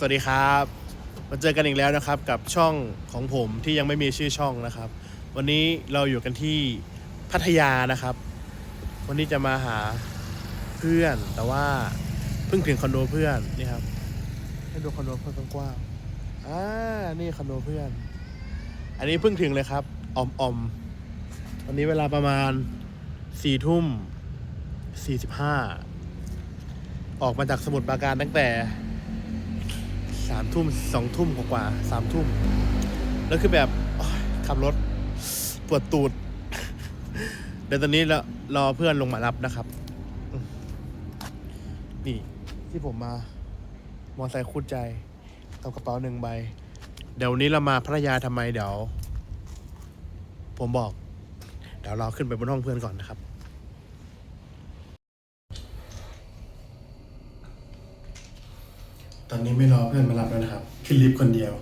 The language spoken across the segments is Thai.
สวัสดีครับ มาเจอกันอีกแล้วนะครับกับช่องของผมที่ยังไม่มีชื่อช่องนะครับ วันนี้เราอยู่กันที่พัทยานะครับ วันนี้จะมาหาเพื่อน แต่ว่าเพิ่งถึงคอนโดเพื่อนนี่ครับ ให้ดูคอนโดเพื่อนกว้างๆอ่านี่คอนโดเพื่อน อันนี้เพิ่งถึงเลยครับออมออมวันนี้เวลาประมาณสี่ทุ่มสี่สิบห้าออกมาจากสมุทรปราการตั้งแต่ สามทุ่มสองทุ่มกว่าสามทุ่ม แล้วคือแบบขับรถปวดตูด เดี๋ยวตอนนี้เรารอเพื่อนลงมารับนะครับ นี่ที่ผมมา มอไซค์คู่ใจกับกระเป๋าหนึ่งใบ เดี๋ยววันนี้เรามาพัทยาทำไมเดี๋ยว ผมบอก เดี๋ยวเราขึ้นไปบนห้องเพื่อนก่อนนะครับ ตอนนี้ไม่รอเพื่อนมารับแล้วนะครับ ขึ้นลิฟต์คนเดียว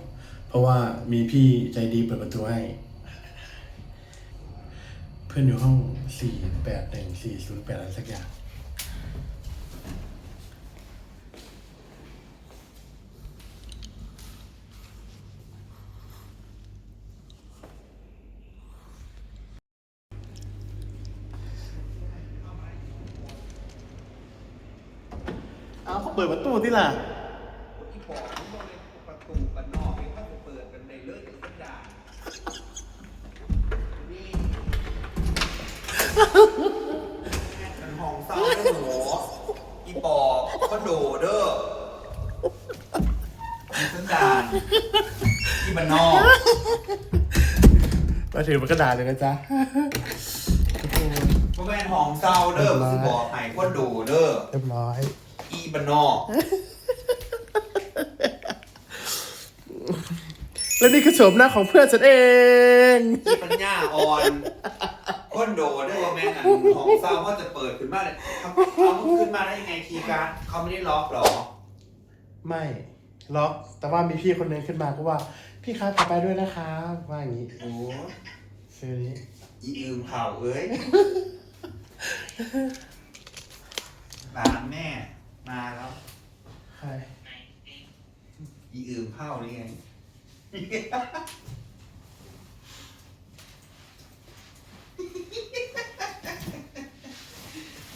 เพราะว่ามีพี่ใจดีเปิดประตูให้ เพื่อนอยู่ห้องสี่แปดหนึ่งสี่ศูนย์แปดอะไรสักอย่าง เอาเขาเปิดประตูที่ล่ะ ถึงมันก็ด่าเลยนะจ๊ะเพราะแม่นห้องเศร้าเด้อคือบอกให้คอนโดเด้อ เรียบร้อยอีบันนอกและนี่คือโฉมหน้าของเพื่อนฉันเอง อีปัญญาอ่อนคอนโดเด้อว่าแม่นอันห้องเศร้าเขาจะเปิดขึ้นมาเลยเขาเขาขึ้นมาได้ยังไงคีย์การ์ดเขาไม่ได้ล็อกหรอ ไม่ล็อกแต่ว่ามีพี่คนหนึงขึ้นมาก็ว่า พี่ครับขอไปด้วยนะคะว่าอย่างนี้ โอ้ ซื้อนี้อีอืมเผาเอ้ยร้านแม่ มาแล้ว ใครอีอืมเผานี่ไง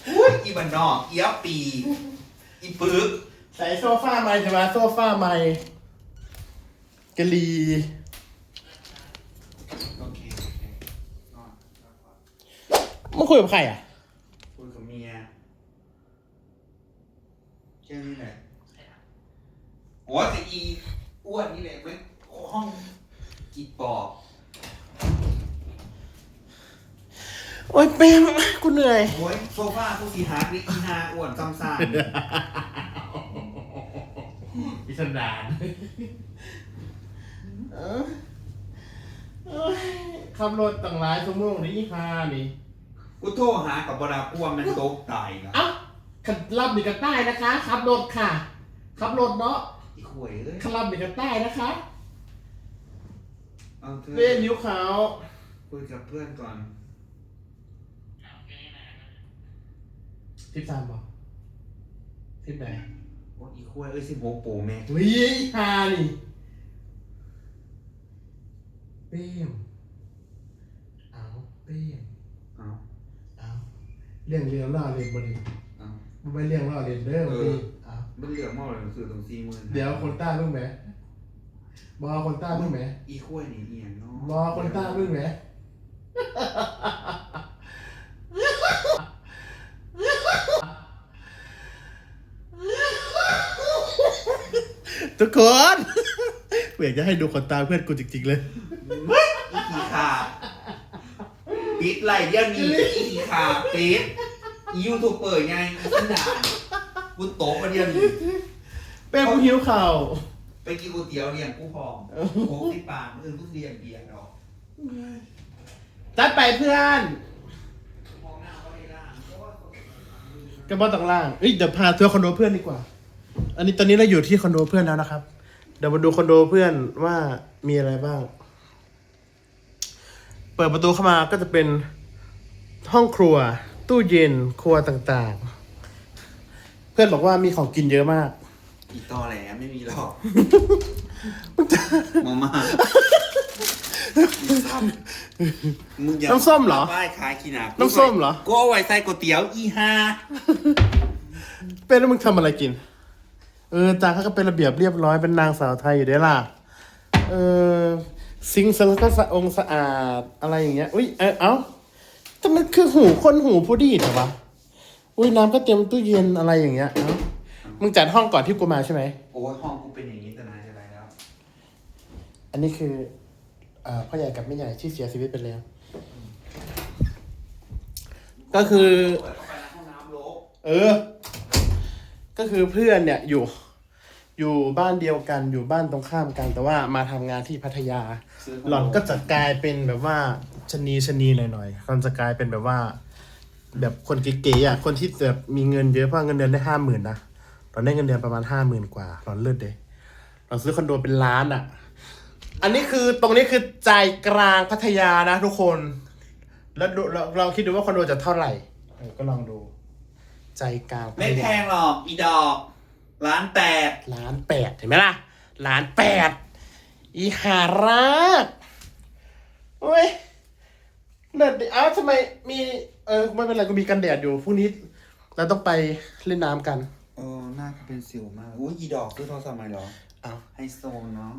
อุ้ยอีบันนอกอีอัปปี อีปึก ใส่โซฟาใหม่ใช่ไหมโซฟาใหม่กะลี โอเคโอเคนอน มึง คุยกับใครอะ คุยกับเมียแค่นี้แหละโอ้แต่อีอ้วนนี่แหละไม่ห้องอีปอบโอ๊ยเป้มกูเหนื่อย โอ้ยโซฟาผู้สีหาดิอีนาอ้วนซ้ำซ่านพิสดารขับรถตั้งหลายชั่วโมงนี่ค่ะนี่ กูโทรหากับบราพวมันตกตายนะเอ้าขับรับหนีกันใต้นะคะขับรถค่ะขับรถเนาะอีข่วยเอ้ยขับรับหนีกันใต้นะคะเอาเธอเป้นิ้วขาวคุยกับเพื่อนก่อนทิปสามบอกทิปไหนโอ้ยอีข่วยเอ้ยสิบหกโปรแม่วิฮานี่เป้มเอาเป้มเอาเอา เรื่องเรียงล่อเรียนบดีเอามันไม่เรียงล่อเรียนเด้อเอดีอเอามันเหลือมากเลยหนังสือตรงสี่หมื่นเดี๋ยวคนใต้มึงไหมบอคนใต้มึงไหมอีข่วยนี่เอียงเนาะบอคนใต้มึงไหมทุกคนเอยากจะให้ดูคนตาเพื่อนกูจริงๆเลย อีขีขาปิดไหลเดี๋ยวนี้อี ขีขาปิดอียูทูบเปิดไงอีสันดานกูโตะมาเดียวนี้เป้กูหิวข่าว ไปกินก๋วยเตี๋ยวเลี้ยงกูพองโค้กที่ปากมือกูเลี้ยงเบียร์ดอกจัดไปเพื่อนมองหน้าก็ไม่ได้เพราะว่า กระบอกต่างล่างเอ้ยเดี๋ยวพาทัวร์คอนโดเพื่อนดีกว่า อันนี้ตอนนี้เราอยู่ที่คอนโดเพื่อนแล้วนะครับ เดี๋ยวมาดูคอนโดเพื่อนว่ามีอะไรบ้าง เปิดประตูเข้ามาก็จะเป็น ห้องครัว ตู้เย็นครัวต่างๆ เพื่อนบอกว่ามีของกินเยอะมาก อีตอแหลไม่มีหรอกมามาอีซ้ำมึงอย่าน้ำส้มเหรอป้ายขายขีนาน้ำส้มเหรอ กูเอาไว้ใส่ก๋วยเตี๋ยวอีฮาเป็นแล้วมึงทำอะไรกิน เออตาเขาก็เป็นระเบียบเรียบร้อยเป็นนางสาวไทยอยู่ได้ล่ะ เออซิงค์แล้วก็สะองค์สะอาดอะไรอย่างเงี้ย อุ้ยเอ้าเอ้า แต่มันคือหูคนหูผู้ดีเหรอวะ อุ้ยน้ำก็เตรียมตู้เย็นอะไรอย่างเงี้ยเอ้ามึงจัดห้องก่อนที่กูมาใช่ไหม โอ้ยห้องกูเป็นอย่างนี้แต่นานจะไรแล้ว อันนี้คือเอ่อพ่อใหญ่กับแม่ใหญ่ที่เสียชีวิตไปแล้ว ก็คือ เปิดเข้าไปในห้องน้ำโลกเออ ก็คือเพื่อนเนี่ยอยู่ อยู่บ้านเดียวกันอยู่บ้านตรงข้ามกัน แต่ว่ามาทำงานที่พัทยาซื้อหล่อนก็จะกลายเป็นแบบว่า ชะนีชะนีหน่อยๆหล่อนจะกลายเป็นแบบว่า แบบคนเก๋ๆอะคนที่แบบมีเงินเยอะเพราะเงินเดือนได้ห้าหมื่นนะหล่อนได้เงินเดือนประมาณห้าหมื่นกว่าหล่อนเลิศเด้หล่อนซื้อคอนโดเป็นล้านอะ อันนี้คือตรงนี้คือใจกลางพัทยานะทุกคน แล้วดูเราเราคิดดูว่าคอนโดจะเท่าไหร่เออก็ลองดู ใจกลางพัไม่ทแพยางหรอกอีดอกร้านแปดล้านแปดเห็นไหมล่ะล้านแปดอีหารักโอ้ย เลิศดิเอ้าทำไมมี เออไม่เป็นไรกูมีกันแดดอยู่พรุ่งนี้เราต้องไปเล่นน้ำกัน เออหน้าเขาเป็นสิวมาก อุ้ยอีดอกซื้อโทรศัพท์ใหม่เหรออ้าว ไฮโซเนาะ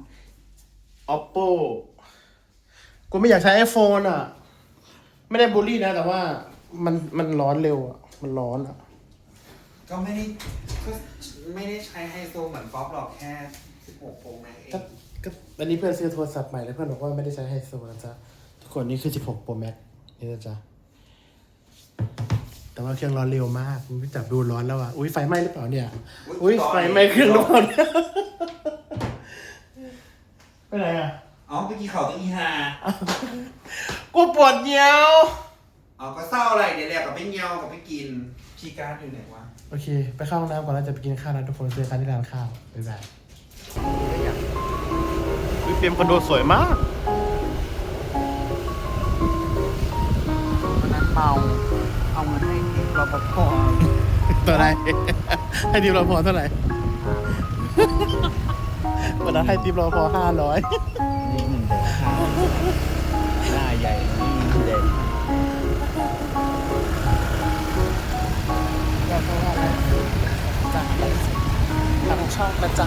oppo กูไม่อยากใช้ iPhone อะ ไม่ได้บูลลี่นะ แต่ว่ามันมันร้อนเร็วอะ มันร้อนอะ ก็ไม่ได้ก็ไม่ได้ใช้ไฮโซเหมือนฟอปหรอกแค่ 16โปรแม็กเอก็งก็อันนี้เพื่อนซื้อโทรศัพท์ใหม่แล้วเพื่อนบอกว่าไม่ได้ใช้ไฮโซนะจ๊ะทุ กคนนี่คือ 16 Pro Max นี่นะจ๊ะ แต่ว่าเครื่องร้อนเร็วมากไม่จับดูร้อนแล้วอะ อุ้ยไฟไหม้หรือเปล่าเนี่ย อุ้ยไฟไหม้เครื่องหรือเปล่าเนี่ยไปไหนอะเอาไปกี่เขาต้องอีฮากูปวดเยี่ยวเอาก็เศร้าอะไรเดี๋ยวแหละกับไปเงียวกับไปกินคีย์การ์ดอยู่ไหนวะโอเค ไปเข้าห้องน้ำก่อนแล้วจะไปกินข้าวนะทุกคนเจอกันที่ร้านข้าวบ๊ายบายวิเปียมคอนโดสวยมาก เมาเอาเงินให้ที่รปภตัวไหน ให้ทีมเราพอเท่าไหร่วันนั้นให้ทีมเราพอห้าร้อยนี่หนึ่งเด็กค่ะหน้าใหญ่นี่เด็กเราเพราะว่าอะไรจากทางช่องนะจ๊ะ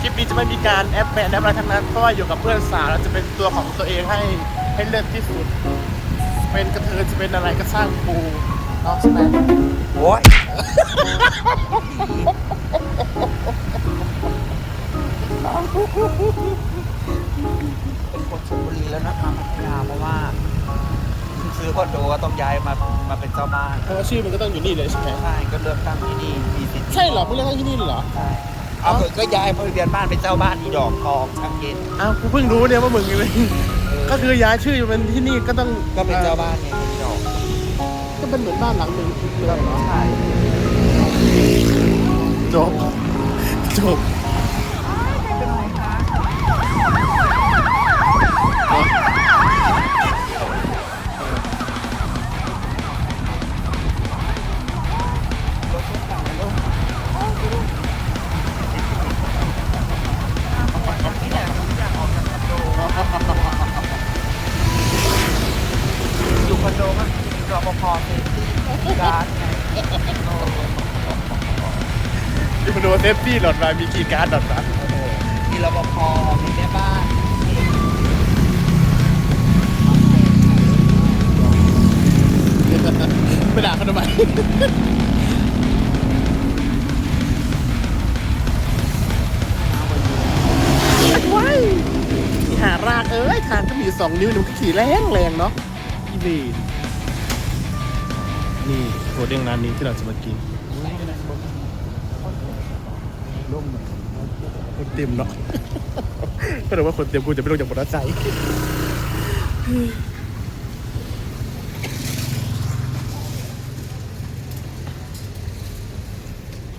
คลิปนี้จะไม่มีการแอปแบนแอปอะไรทั้งนั้นเพราะว่าอยู่กับเพื่อนสาวเราจะเป็นตัวของตัวเองให้ให้เลิศที่สุด เป็นกระเทยจะเป็นอะไรก็สร้างปูเนาะใช่ไหมโอ้ยเป็นคนชลบุรีแล้วนะมาพัทยาเพราะว่าซื้อคอนโดก็ต้องย้ายมามาเป็นเจ้าบ้านเพราะว่าชื่อมันก็ต้องอยู่นี่เลยใช่ไหมใช่ก็เลือกตั้งที่นี่มีสิทธิ์ใช่เหรอมึงเลือกตั้งที่นี่เลยเหรอใช่เอาเถอะก็ย้ายมาเรียนบ้านเป็นเจ้าบ้านอีดอกทองช่างเย็นอ้าวกูเพิ่งรู้เนี่ยว่ามึงเลย ก็คือย้ายชื่อเป็นที่นี่ก็ต้องก็เป็นเจ้าบ้านไงอีดอกก็เป็นเหมือนบ้านหลังหนึ่งเลยเหรอใช่จบจบ ฟตี้หลอดมามีกีย์การ์ดหลอดมาโอ้โหมีรปภมีแม่บ้านมีไปด่าเขาทำไมว้ายหารากเอ้ยทางก็มีสองนิ้วหนูขี่แรงแรงเนาะอีวีนี่โคเด้งร้านนี้ที่เราจะมากิน คนเต็มเนาะก็เลยว่าคนเต็มกูจะไม่ลงจากมอเตอร์ไซค์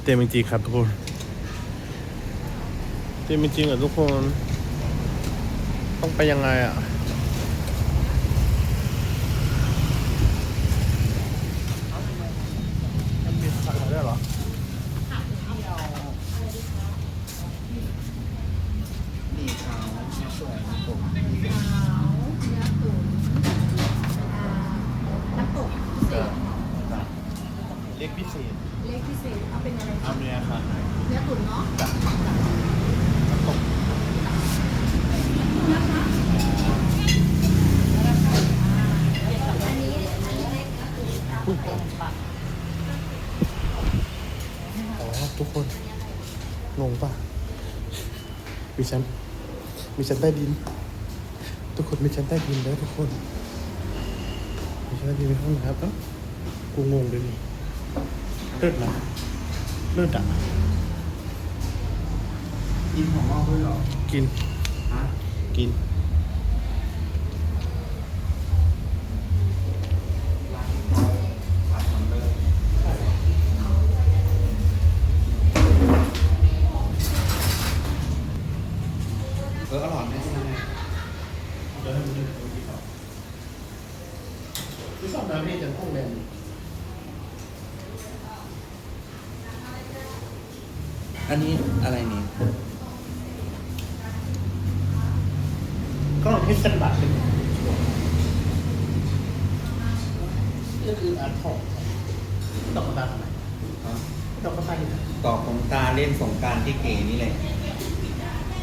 เต็มจริงๆครับทุกคน เต็มจริงๆอะทุกคน ต้องไปยังไงอะ มีขาวมีสวยมีผมเล็กพิเศษ เล็พิเศษ เอาเป็นอเอาเนื้อค่ะเนื้อตุ๋นเนาะน้ำตกทุกคน งงปะดิฉัน มีชั้นใต้ดิน ทุกคนมีชั้นใต้ดินแล้วทุกคน มีชั้นใต้ดินในห้องน้ำเอ้ากูงงเลยนี่เลิศนะเลิศอะกินของงอกด้วยเหรอ กินฮะกิน ผัดมันเลยเอออร่อยไหมใช่ไหม เดี๋ยวให้มันดูตรงนี้ก่อนที่สอบน้ำนี่จะห้องแดง อันนี้อะไรนี่ ก็ลองให้เส้นบาทเป็นนี่คืออาร์ตทองดอกกระตาทำไมดอกกระตาอยู่ไหน ต่อของตาเล่นสงกรารที่เก๋นี่แหละ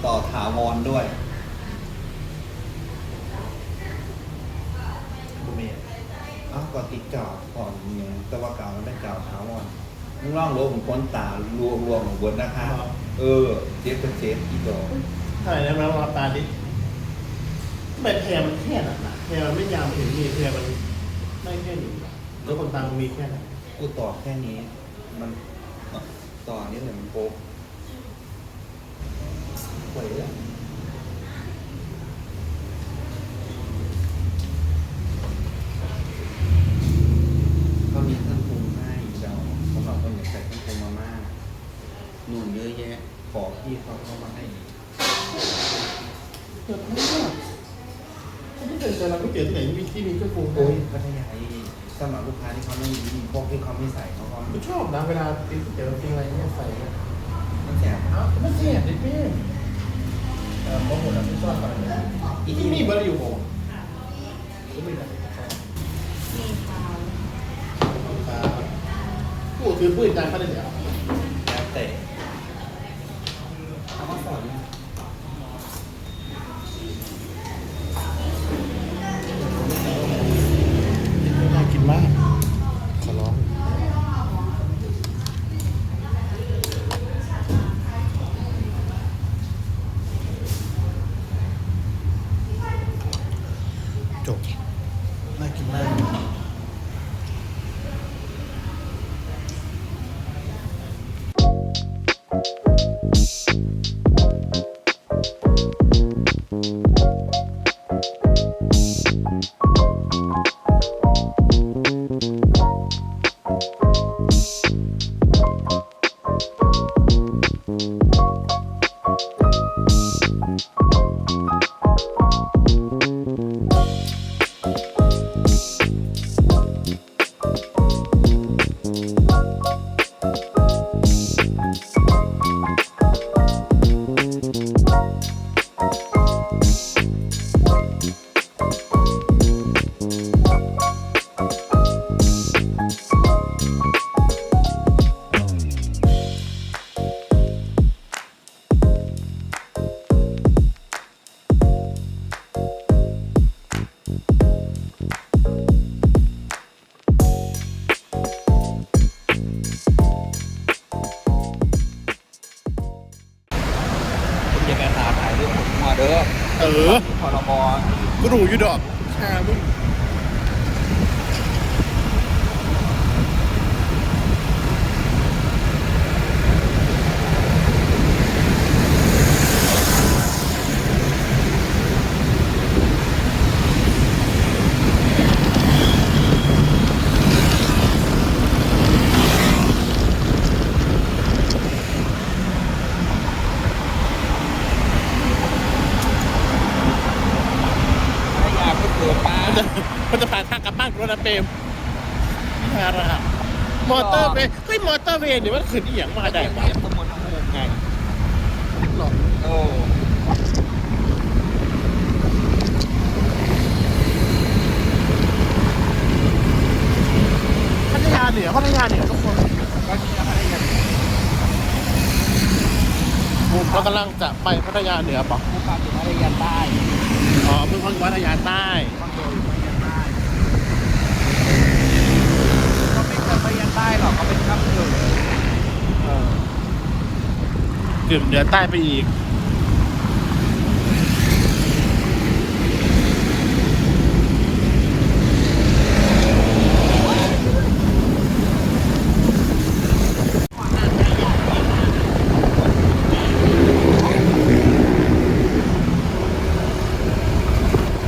ต่อถาวรด้วย บุเมีย เอ้าวก็ติดกาวก่อนเนี่ยแต่ว่ากาวมันเป็นกาวถาวร มึงลองรู้ผมค้นตารวมรวมของบนนะคะ เออเจ็บเป็นเจ็บอีกดอกเท่าไหร่นะเราตาดิทำไมแพรมันแค่นั้นนะแพรมันไม่ยาวเห็นมีแพรมันได้แค่นี้แล้วคนตามันมีแค่นั้นกูต่อแค่นี้ มันต่ออันนี้เลยมันโป๊กไหวแล้วก็มีเครื่องปรุงให้เดาสำหรับคนอยากใส่เครื่องปรุงมาม่านุ่นเยอะแยะ ข อพี่เขาเขามาให้เกิดไม่ได้ไม่เคยเจอเราไม่เจอที่ไหนมีที่มีเครื่องปรุงโอ้ยพัทยาอีสำหรับลูกค้าที่เขาไม่มีพวกที่เขาไม่ใส่เขาก็ผมชอบนะเวลากินก๋วยเตี๋ยวกินอะไรเนี่ยใส่เนี่ยไม่แสบเอ้าไม่เสียดิพี่เออเพราะหมดแล้วไม่ชอบอะไรเลยอีที่นี่เบอร์อยู่ผมก็ไม่ได้มีขาวครับพูดคือพูดจานเขาเลยเดี๋ยวแล้วแต่ เด้อเออพรบก็รู้อยู่ดอกชามึงถ้าอยากก็เกิดมา มันจะมันจะผ่านทางกลับบ้านรถนะเปรมฮาระมอเตอร์เวย์เฮ้ เตอร์เวย์เนี่ยมันขึ้นอีหยังมาได้ได้ปะเปรียบสมุนของผมไงหรอโอ้พัทยาเหนือพัทยาเหนือทุกคนก็ที่จะให้กันเรากำลังจะไปพัทยาเหนือปะผู้ฟังอยู่พัทยาใต้อ๋อเพิ่งพักพัทยาใต้ คอนโดอยู่พัทยาใต้ก็ไม่ใช่พัทยาใต้ หรอกเขาเป็นข้ามเกิดกึ่งเหนือใต้ไปอีก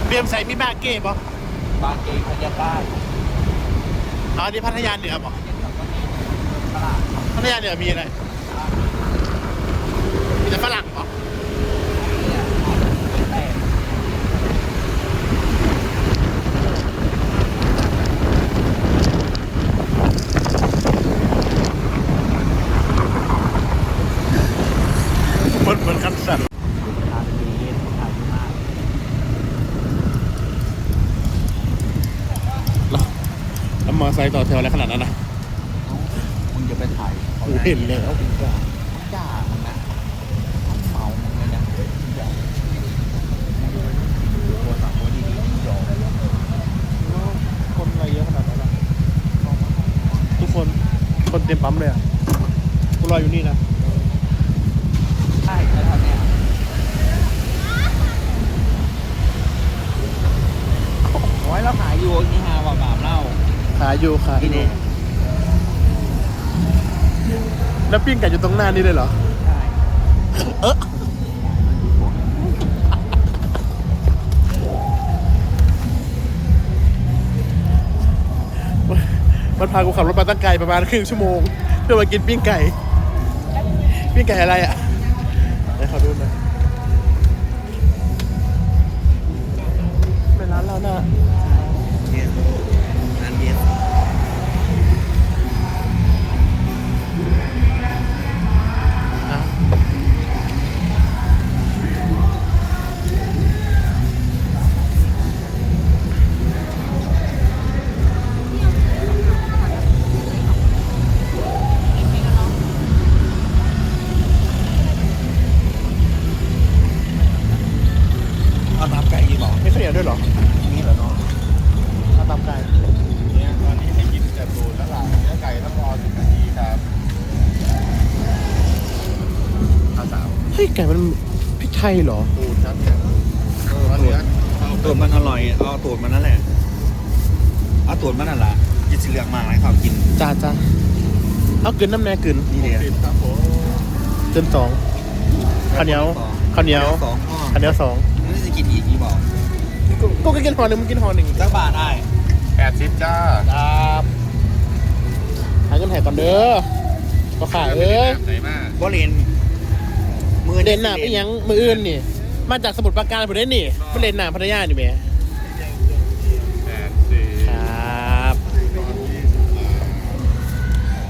เบียมใส่มีบาเก้ปะบางเกงพัทยาใต้ อ๋อนี่พัทยาเหนือปะตลาด พัทยาเหนือมีอะไร มีแต่ฝรั่งเนี่ยแต่เหมือนเหมือนคันสันทางดีทางมากแล้วมอไซค์ต่อแถวอะไรขนาดนั้นนะ มึงจะไปถ่าย กู เห็นแล้วด่าด่ามึงนะท้องเมามึงเลยนะอย่าโทรศัพท์ไว้ดีๆมึงยอมคนอะไรเยอะขนาดนั้นนะทุกคน คนเต็มปั๊มเลยอะกูรออยู่นี่นะใช่แล้วตอนเนี้ยโอ้ยเราขายอยู่นี่ฮาว่าบาปเล่าขายอยู่ขายอยู่ แล้วปิ้งไก่อยู่ตรงหน้านี่เลยเหรอ ใช่เออมันพากูขับรถมาตั้งไกลประมาณครึ่งชั่วโมง เพื่อมากินปิ้งไก่ ปิ้งไก่อะไรอะไหนขอดูหน่อยเป็นร้านเราหน้า ยเหรอ ตูดครับเนี่ยเออเนื้อเอาตูดมันอร่อย เอาตูดมันนั่นแหละ เอาตูดมันนั่นแหละกินสีเหลืองมากเลยครับกิน จ้าจ้าเอากลืนน้ำแน่กลืนนี่เลยติดครับผมกลืนสอง ข้าวเหนียวข้าวเหนียว สองห่อข้าวเหนียวสองนี่จะกินอีกอีบอกกูกูก็กินห่อหนึ่งมึงกินห่อหนึ่งสักบาทได้แปดสิบจ้าครับหาเงินแหกก่อนเด้อก็ขายเอ้ย ไหนมาบ่เลน มือเด่นหนาไปยังมืออื่นนี่ มาจากสมุทรปราการผมได้นี่มาเล่นหนาพัทยานี่แหม่แปดสิบครับ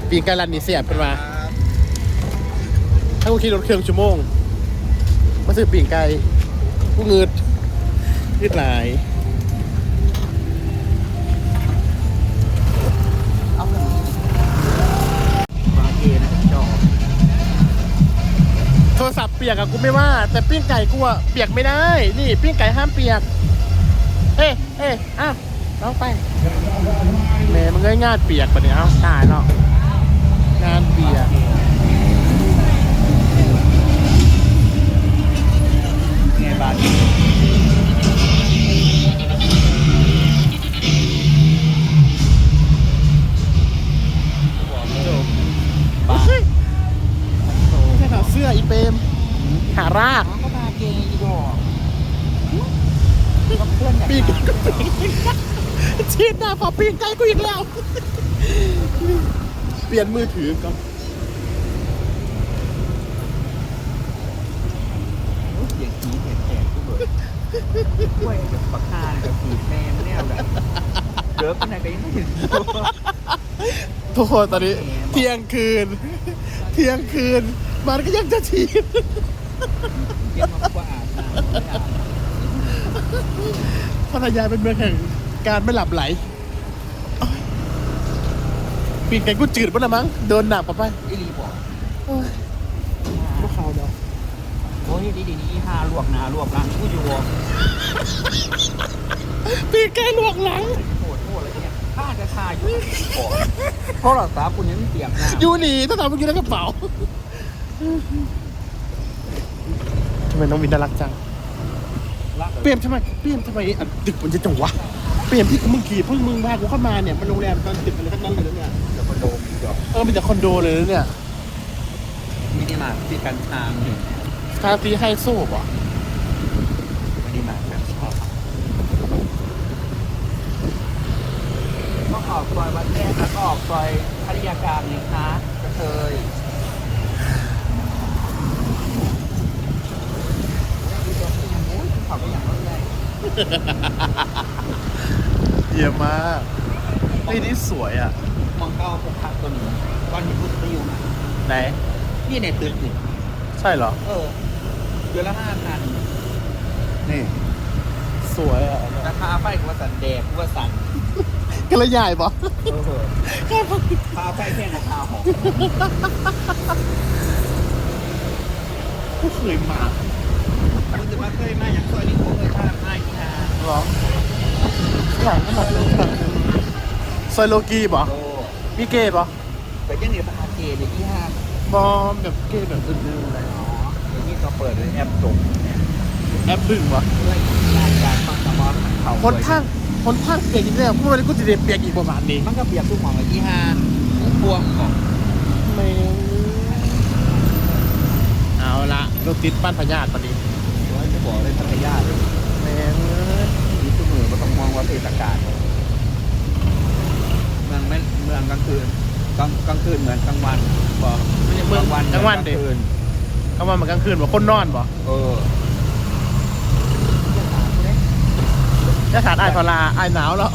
ปีนการันนี่เสียบเป็นมาถ้ากูขี่รถเครื่องชั่วโมง มาซื้อปีงไก่กูเงืดยืดหลาย ปียกอะกูไม่ว่า แต่ปิ้งไก่กูอะเปียกไม่ได้ นี่ปิ้งไก่ห้ามเปียก เอ้เอ้อ้าวน้องไปแหม่มันก็งานเปียกปะเนี่ยเอ้าตายแล้วงานเปียก อีกแล้ว เปลี่ยนมือถือก็เสียงขี้เห็นแขกกูเบิดกล้วยกับปากกากับผีแม่ไม่แน่เลยเจอเป็นอะไรก็ยังไม่เห็นตัวทุกคนตอนนี้ เที่ยงคืน เที่ยงคืน มันก็ยังจะชีดเก็บมากว่าอาบน้ำไม่อาบพัทยาเป็นเมืองแห่งการไม่หลับไหลโอ๊ย ปีกไก่กูจืดปะนะมั้งเดินหนักปะไปอีรีบอกโอ้ยพวกเขาเนาะดีดีนี่ห้าลวกหนาลวกหลังกูอยู่ปีกไก่ลวกหลังโหดโหดอะไรเนี่ยข้าจะคาอยู่ก่อนเพราะหลักษาคุณยังไม่เปียกน้ำอยู่นี่ถ้าทำเมื่อกี้ในกระเป๋าทำไมน้องวินน่ารักจังเปลี่ยนทำไมเปลี่ยนทำไมอะตึกมันจะจังวะเปลี่ยนที่มึงขี่เพิ่งมึงพากูเข้ามาเนี่ยมันโรงแรมตอนตึกอะไรทั้งนั้นเลยเนี่ยเดี๋ย โดมีดอกเออมีแต่คอนโดเลยนะเนี่ยมินิมาร์ทที่กันทางนี่คาตีไฮโซบอะมินิมาร์ทแบบชอบก็ออกซอยวัดแจ้งแล้วก็ออกซอยพัทยาการนี่คะกระเทยเขาไม่อยากรถใหญ่เยี่ยมมากไอ้ยนี่สวยอะมอง เก้าพกพักตัวหนึ่งก้อนหินพุทธประยุงไหน นี่ในตึกนี่ใช่เหรอ เออเดือนละห้าพันนี่ สวยอะราคาไฟกูว่าสันแดกกูว่าสันกันละใหญ่ปะเออค่าไฟแพงราคาหอมก็เคยมามึงจะมาเคยมาอย่างซอยนี้ผมเคยพามาอีกค่ะหรอหลังก็มาเลยซอยโลกีปะโต มีเกย์ปะแต่ยังเนี่ยพาเจเนี่ยที่ห้าบอมแบบเกย์แบบอื่นๆอะไรอ๋อเดี๋ยวนี้ก็เปิดเลยแอปส่งเนี่ยแอปบึ้งวะเพื่อรายการฟังสมอมันเข่าคนทางคนทางเปียกอีกแล้วเพราะวันนี้กูจะเรียนเปียกอีกประมาณนี้มันก็เปียกทุกหมองเลยที่ห้าพวงของไม่เอาละรถติดป้านพญาตตอนนี้ร้อยจะบอกเลยพัทยาเลยแม่งมีทุกมือมาต้องมองว่าเทศกาลเมืองไม่เมืองกลางคืนกลางกลางคืนเหมือนกลางวันบอกไม่ใช่เมืองกลางวันกลางวันเด็กคืนกลางวันเหมือนกลางคืนบ่คนนอนบ่เออจะถาดไอ้ายพลาไอ้ายหนาวแล้ว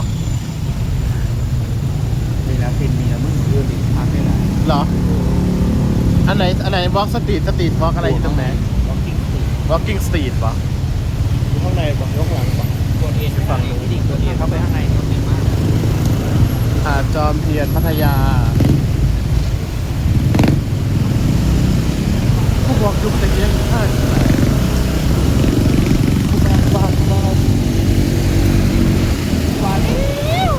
มีนะฟินมีนะมึงเรื่องอีกพักได้ละเหรอ อันไหนอันไหนวอล์กสตรีทสตรีทวอล์กอะไรอยู่ตรงไหนลองกิ้งสิ walking street ป่ะอยู่ข้างในป่ะอยู่ข้างหลังป่ะกดเอ็นฝั่งนี้ที่ดิ่งกดเอ็นเข้าไปข้างในมันดีมาก หาด จอมเทียนพัทยาเขาบอกอยู่ตะเกียงข้างไหนบ้านบ้านบ้านว่าแล้ว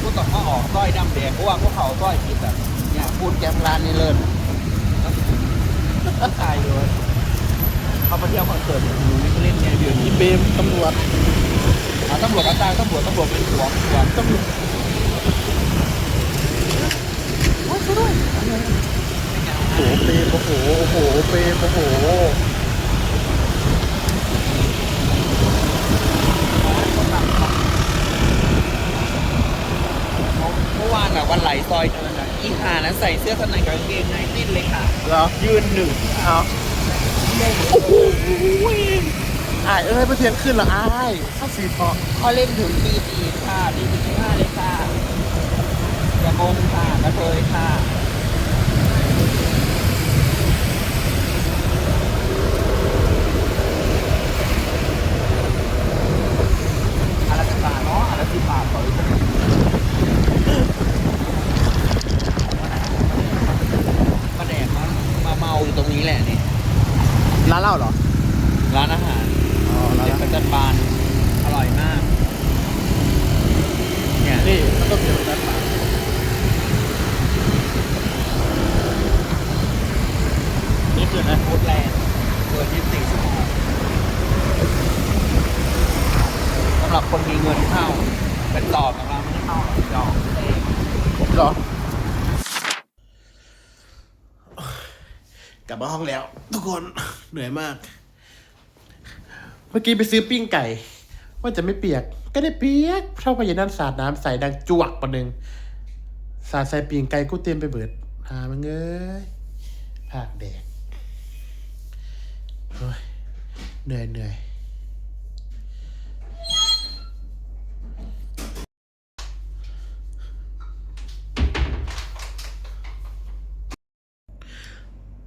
กูต้องมาออกต้อยดำแดงเพราะว่าพวกเขาต้อยผิดแบบเนี่ยพูดแกมร้านนี่เลิศตายเลยเขาไปเที่ยวคอนเสิร์ตอยู่นี่เล่นไงเดี๋ยวนี้อีเบมตำรวจอะตำรวจก็ตายตำรวจตำรวจเป็นหัวหัวตำรวจ โอ้โหเปโอ้โหโอ้โหเปโอ้โหเมื่อวานอะวันไหลซอยเดินอะอีหานั้นใส่เสื้อชั้นในกางเกงในติ้นเลยค่ะ เหรอยืนหนึ่งเอาโอ้โหอ้ายเอ้ยประเทียนขึ้นเหรออ้ายข้าสีทองเขาเล่นถึงปีสี่ค่ะปีสี่ห้าเลยค่ะ อย่างงค่ะกระเทยค่ะอะไรสิบบาเนาะอะไรสิบบาทต่อยมาแดกมามาเมาอยู่ตรงนี้แหละนี่ ร้านเหล้าเหรอ ร้านอาหารอ๋อร้านเด็กประจันบาน อร่อยมาก เนี่ย นี่มันก็มีร้านมานี่ คืออะไรฟูดแลนด์เปิด24ชั่วโมงสำหรับคนมีเงินเข้า เป็นหลอดของเราไม่ได้เข้าหรอกดอกเองเหรอกลับมาห้องแล้ว ทุกคนเหนื่อยมาก เมื่อกี้ไปซื้อปิ้งไก่ ว่าจะไม่เปียก ก็ได้เปียกเท่ากับยานั่นสาดน้ำใส่ดังจวกประหนึ่งสาดใส่ปิ้งไก่กูเต็มไปเบิดหามันเอ้ยภาคแดก เหนื่อยเหนื่อย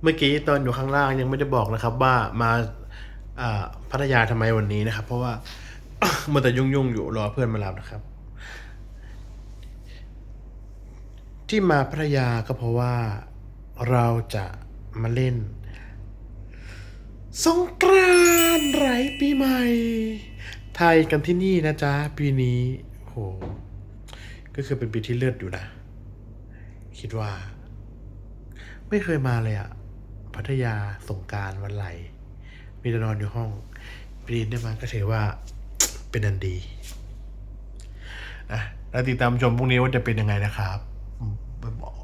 เมื่อกี้ตอนอยู่ข้างล่างยังไม่ได้บอกนะครับ ว่ามาพัทยาทำไมวันนี้นะครับ เพราะว่ามันแต่ยุ่งๆอยู่รอเพื่อนมารับนะครับ ที่มาพัทยาก็เพราะว่าเราจะมาเล่น สงกรานต์ไรปีใหม่ ไทยกันที่นี่นะจ๊ะ ปีนี้โหก็คือเป็นปีที่เลือดอยู่นะ คิดว่า ไม่เคยมาเลยอะพัทยาสงกรารวันไหล มีแต่นอนอยู่ห้อง ปีนี้ได้มาก็ถือว่าเป็นอันดีนะแล้วติดตามชมพรุ่งนี้ว่าจะเป็นยังไงนะครับอืมบอก